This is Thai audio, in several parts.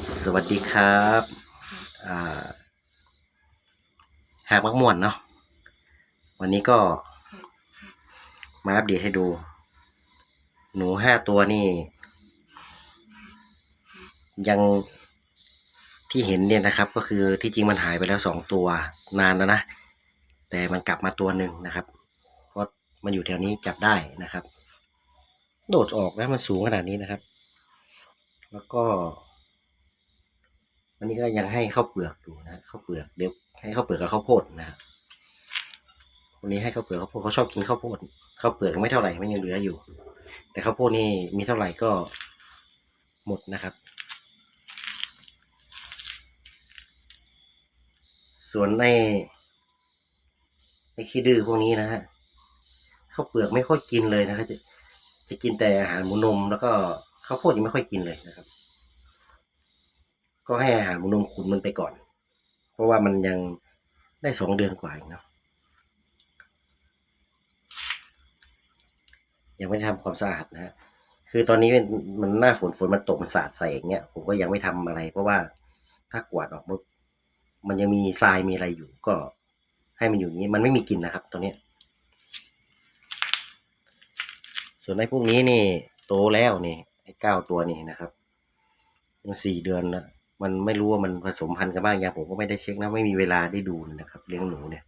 สวัสดีครับหากมักม่วนเนาะวันนี้ก็ มาอัปเดตให้ดู หนูห้าตัวนี่ ยังที่เห็นเนี่ยนะครับ ก็คือที่จริงมันหายไปแล้วสองตัวนานแล้วนะ แต่มันกลับมาตัวหนึ่งนะครับเพราะมันอยู่แถวนี้จับได้นะครับ โดดออกแล้วมันสูงขนาดนี้นะครับ แล้วก็ วันนี้ก็ยังให้ข้าวเปลือกอยู่นะข้าวเปลือกเดี๋ยวให้ข้าวเปลือกกับข้าวโพดนะวันนี้ให้ข้าวเปลือกข้าวโพดเขาชอบกินข้าวโพดข้าวเปลือกไม่เท่าไหร่มันยังเหลืออยู่ แต่ข้าวโพดนี่มีเท่าไหร่ก็หมดนะครับ ส่วนในในขี้ดื้อพวกนี้นะฮะข้าวเปลือกไม่ค่อยกินเลยนะครับจะจะกินแต่อาหารหมูนม แล้วก็ข้าวโพดยังไม่ค่อยกินเลยนะครับ ก็ให้อาหารมนมขุนมันไปก่อน เพราะว่ามันยังได้สองเดือนกว่าเองเนาะยังไม่ได้ทำความสะอาดนะฮะคือตอนนี้มันหน้าฝนฝนมันตกมันสาดใส่อย่างเงี้ยผมก็ยังไม่ทำอะไร เพราะว่าถ้ากวาดออกมันมันยังมีทรายมีอะไรอยู่ ก็ให้มันอยู่อย่างนี้ มันไม่มีกลิ่นนะครับตัวเนี้ส่วนไอ้พวกนี้นี่โตแล้วนี่ไอ้เก้าตัวนี่นะครับมันสี่เดือนแล้ว มันไม่รู้ว่ามันผสมพันธุ์กันบ้างยังผมก็ไม่ได้เช็คนะไม่มีเวลาได้ดูนะครับ เลี้ยงหนูเนี่ย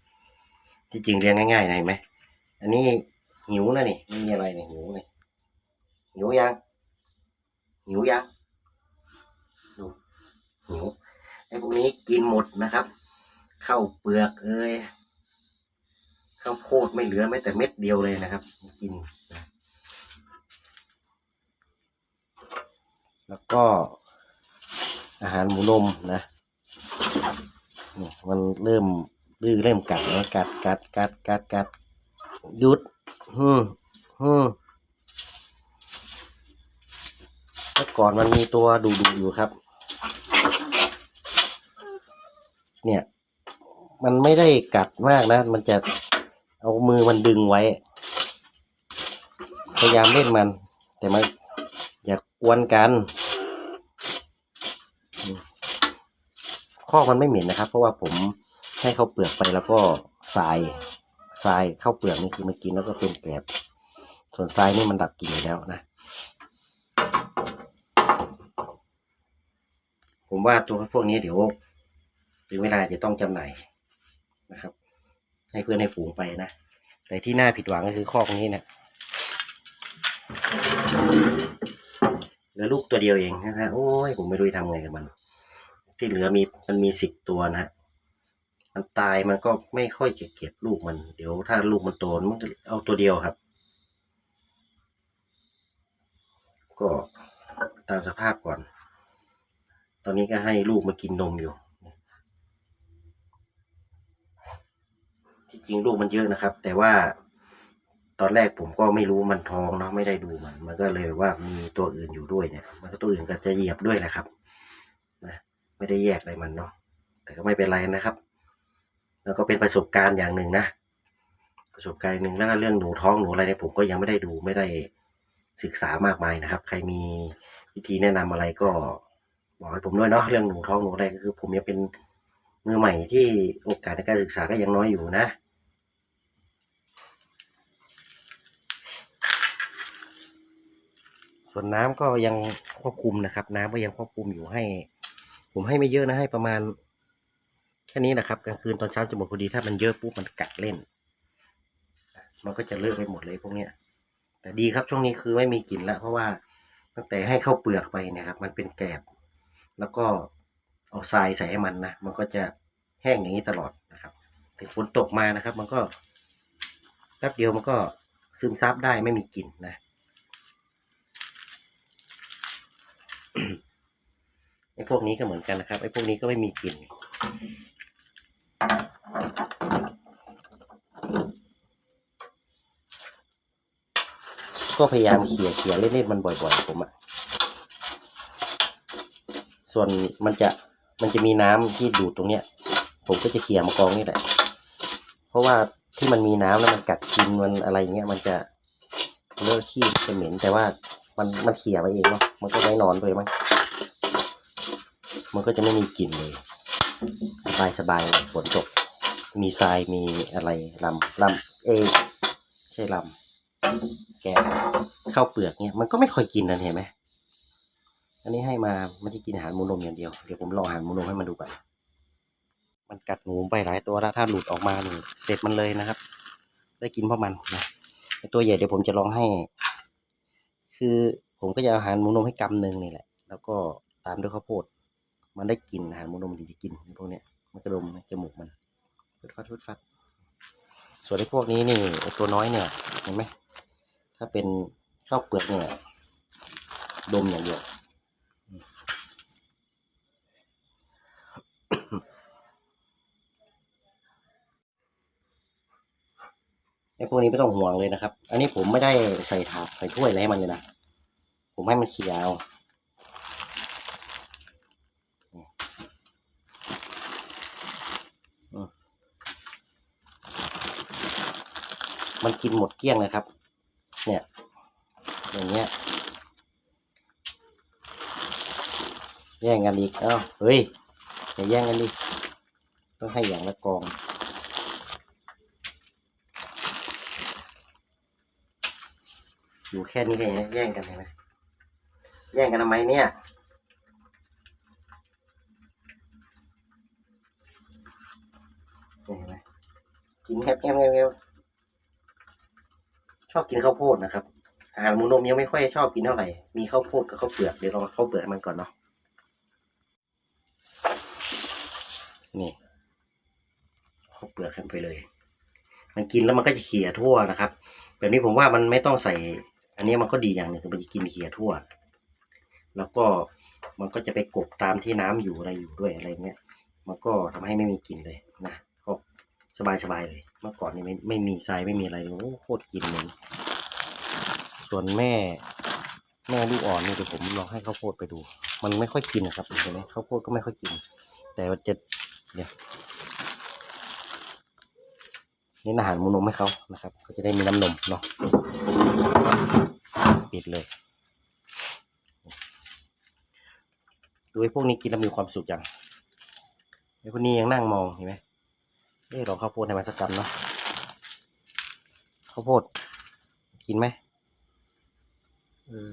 ที่จริงเลี้ยงง่ายๆนะเห็นไหมอันนี้หิวนะนี่ไม่มีอะไรเนี่ยหิวเลยหิวยังหิวยังดูหิวไอ้พวกนี้กินหมดนะครับข้าวเปลือกเอ้ยข้าวโพดไม่เหลือแม้แต่เม็ดเดียวเลยนะครับ กิน แล้วก็ อาหารหมูนมนะนี่มันเริ่มดื้อเริ่มกัดแล้วกัดกัดกัดกัดกัดหยุดฮึมฮึมเมื่อก่อนมันมีตัวดูดูอยู่ครับ เนี่ย มันไม่ได้กัดมากนะ มันจะเอามือมันดึงไว้ พยายามเล่นมัน แต่มันอย่ากวนกัน ข้อกมันไม่เหม็นนะครับ เพราะว่าผมให้ข้าวเปลือกไปแล้วก็ทรายทรายข้าวเปลือกนี่คือมันกินแล้วก็เป็นแกลบส่วนทรายนี่มันดับกลิ่นแล้วนะ ผมว่าตัวพวกนี้เดี๋ยวถึงเวลาจะต้องจำหน่ายนะครับ ให้เพื่อนให้ฝูงไปนะ แต่ที่น่าผิดหวังก็คือข้อกนี้เนี่ยเหลือลูกตัวเดียวเองนะฮะโอ้ยผมไม่รู้จะทำไงกับมัน ที่เหลือมีมันมีสิบตัวนะมันตายมันก็ไม่ค่อยจะเก็บลูกมัน เดี๋ยวถ้าลูกมันโตมันก็เอาตัวเดียวครับ ก็ตามสภาพก่อน ตอนนี้ก็ให้ลูกมากินนมอยู่ ที่จริงลูกมันเยอะนะครับ แต่ว่าตอนแรกผมก็ไม่รู้มันท้องเนาะไม่ได้ดูมัน มันก็เลยว่ามีตัวอื่นอยู่ด้วยเนี่ย มันก็ตัวอื่นก็จะเหยียบด้วยแหละครับ นะ ไม่ได้แยกอะไรมันเนาะแต่ก็ไม่เป็นไรนะครับ แล้วก็เป็นประสบการณ์อย่างหนึ่งนะ ประสบการณ์หนึ่งแล้วก็เรื่องหนูท้องหนูอะไรเนี่ยผมก็ยังไม่ได้ดูไม่ได้ศึกษามากมายนะครับ ใครมีวิธีแนะนำอะไรก็บอกให้ผมด้วยเนาะเรื่องหนูท้องหนูอะไรก็คือ ผมยังเป็นมือใหม่ที่โอกาสในการศึกษาก็ยังน้อยอยู่นะส่วนน้ำก็ยังควบคุมนะครับ น้ำก็ยังควบคุมอยู่ให้ ผมให้ไม่เยอะนะให้ประมาณ แค่นี้นะครับกลางคืนตอนเช้าจะหมดพอดีถ้ามันเยอะปุ๊บมันกัดเล่น มันก็จะเลอะไปหมดเลยพวกเนี้ย แต่ดีครับช่วงนี้คือไม่มีกลิ่นแล้วเพราะว่าตั้งแต่ให้เข้าเปลือกไปเนะครับ มันเป็นแกลบแล้วก็เอาทรายใส่ให้มันนะมันก็จะแห้งอย่างนี้ตลอดนะครับถึงฝนตกมานะครับ มันก็แป๊บเดียวมันก็ซึมซับได้ไม่มีกลิ่นนะ ไอ้พวกนี้ก็เหมือนกันนะครับ ไอ้พวกนี้ก็ไม่มีกลิ่น ก็พยายามเขี่ยเขี่ยเล่นๆมันบ่อยๆผมอะส่วนมันจะมันจะมีน้ำที่ดูดตรงเนี้ย ผมก็จะเขี่ยมากองนี่แหละ เพราะว่าที่มันมีน้ำแล้วมันกัดกินมันอะไรเงี้ยมันจะเลอะขี้จะเหม็นแต่ว่ามันมันเขี่ยไปเองเนาะมันก็ไม่นอนเลยมั้ง มันก็จะไม่มีกลิ่นเลย สบายสบายๆฝนตก มีทรายมีอะไรลำลำเอใช่ลำแกะข้าวเปลือกเนี่ยมันก็ไม่ค่อยกินนะเห็นไหมอันนี้ให้มามันจะกินอาหารมูนมอย่างเดียว เดี๋ยวผมลองอาหารมูนมให้มันดูก่อน มันกัดหนูไปหลายตัวแล้วถ้าหลุดออกมานี่เสร็จมันเลยนะครับ ได้กินเพราะมันนะไอตัวใหญ่เดี๋ยวผมจะลองให้ คือผมก็จะอาหารมูนมให้กำหนึ่งนี่แหละ แล้วก็ตามด้วยข้าวโพด มันได้กินอาหารมูนมมันถึงจะกินพวกเนี้ยมันกระดมจมูกมันฟุดฟัดฟุดฟัด ส่วนไอ้พวกนี้นี่ไอ้ตัวน้อยเนี่ยเห็นไหมถ้าเป็นข้าวเปลือกเนี่ยดมอย่างเดียวไอ้พวกนี้ไม่ต้องห่วงเลยนะครับ อันนี้ผมไม่ได้ใส่ถาดใส่ถ้วยอะไรให้มันเลยนะ ผมให้มันเคี้ยว มันกินหมดเกลี้ยงเลยครับ เนี่ย อย่างเงี้ยแย่งกันอีกเอ้าเฮ้ยอย่าแย่งกันดิต้องให้อย่างละกองอยู่แค่นี้เองนะแย่งกันเห็นไหมแย่งกันทำไมเนี่ยเห็นไหมกินแคบแคบแคบแคบ ชอบกินข้าวโพดนะครับอาหารมูนมยังไม่ค่อยชอบกินเท่าไหร่ มีข้าวโพดกับข้าวเปลือกเดี๋ยวเราข้าวเปลือกมันก่อนเนาะ นี่ข้าวเปลือกขึ้นไปเลย มันกินแล้วมันก็จะเขี่ยทั่วนะครับ แบบนี้ผมว่ามันไม่ต้องใส่ อันนี้มันก็ดีอย่างหนึ่งคือมันจะกินเขี่ยทั่ว แล้วก็มันก็จะไปกบตามที่น้ำอยู่อะไรอยู่ด้วยอะไรเงี้ย มันก็ทำให้ไม่มีกลิ่นเลยนะ สบายสบายๆเลย เมื่อก่อนนี่ไม่ไม่มีทรายไม่มีอะไรโอ้โคตรกินเลยส่วนแม่ แม่ลูกอ่อนนี่เดี๋ยวผมลองให้ข้าวโพดไปดู มันไม่ค่อยกินนะครับเห็นไหมข้าวโพดก็ไม่ค่อยกิน แต่มันจะเนี่ยนี่อาหารมูนมให้เขานะครับเขาจะได้มีน้ำนมเนาะปิดเลยดูไอ้พวกนี้กินแล้วมีความสุขจังไอ้พวกนี้ยังนั่งมองเห็นไหม เอ๊ะลองข้าวโพดให้มันสักกำเนาะข้าวโพดกินไหมเออ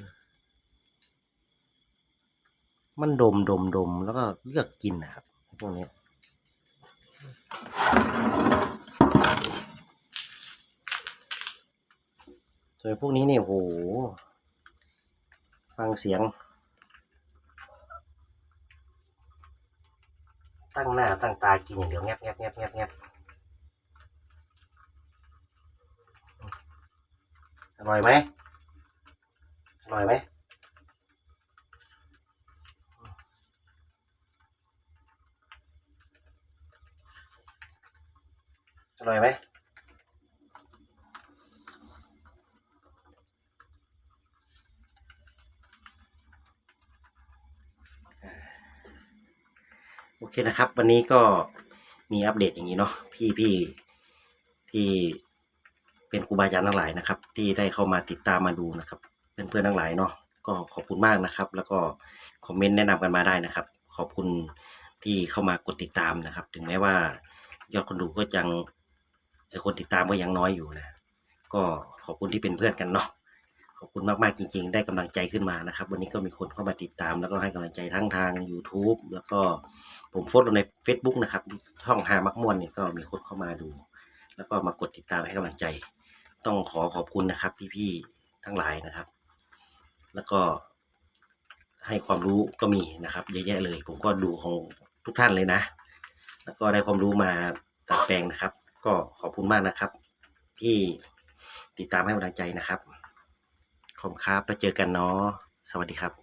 มันดมดมดมแล้วก็เลือกกินนะครับพวกนี้ส่วนพวกนี้เนี่ยโห ฟังเสียง ตั้งหน้าตั้งตากินอย่างเดียวแงบแงบแงบแงบแงบ อร่อยไหมอร่อยไหมอร่อยไหมโอเคนะครับ วันนี้ก็มีอัปเดตอย่างนี้เนาะพี่พี่ที่ เป็นครูบาอาจารย์ทั้งหลายนะครับ ที่ได้เข้ามาติดตามมาดูนะครับ เพื่อนเพื่อนทั้งหลายเนาะก็ขอบคุณมากนะครับ แล้วก็คอมเมนต์แนะนำกันมาได้นะครับ ขอบคุณที่เข้ามากดติดตามนะครับ ถึงแม้ว่ายอดคนดูก็ยังคนติดตามก็ยังน้อยอยู่นะ ก็ขอบคุณที่เป็นเพื่อนกันเนาะขอบคุณมากๆจริง ๆ ได้กำลังใจขึ้นมานะครับ วันนี้ก็มีคนเข้ามาติดตาม แล้วก็ให้กำลังใจทั้งทาง YouTube แล้วก็ผมโพสต์ลงใน Facebook นะครับช่องหามักม่วนเนี่ยก็มีคนเข้ามาดู แล้วก็มากดติดตามให้กำลังใจ ต้องขอขอบคุณนะครับ พี่ๆทั้งหลายนะครับ แล้วก็ให้ความรู้ก็มีนะครับ เยอะแยะเลย ผมก็ดูของทุกท่านเลยนะ แล้วก็ได้ความรู้มาตัดแปลงนะครับ ก็ขอบคุณมากนะครับ ที่ติดตามให้กำลังใจนะครับขอบคุณครับแล้วเจอกันเนาะสวัสดีครับ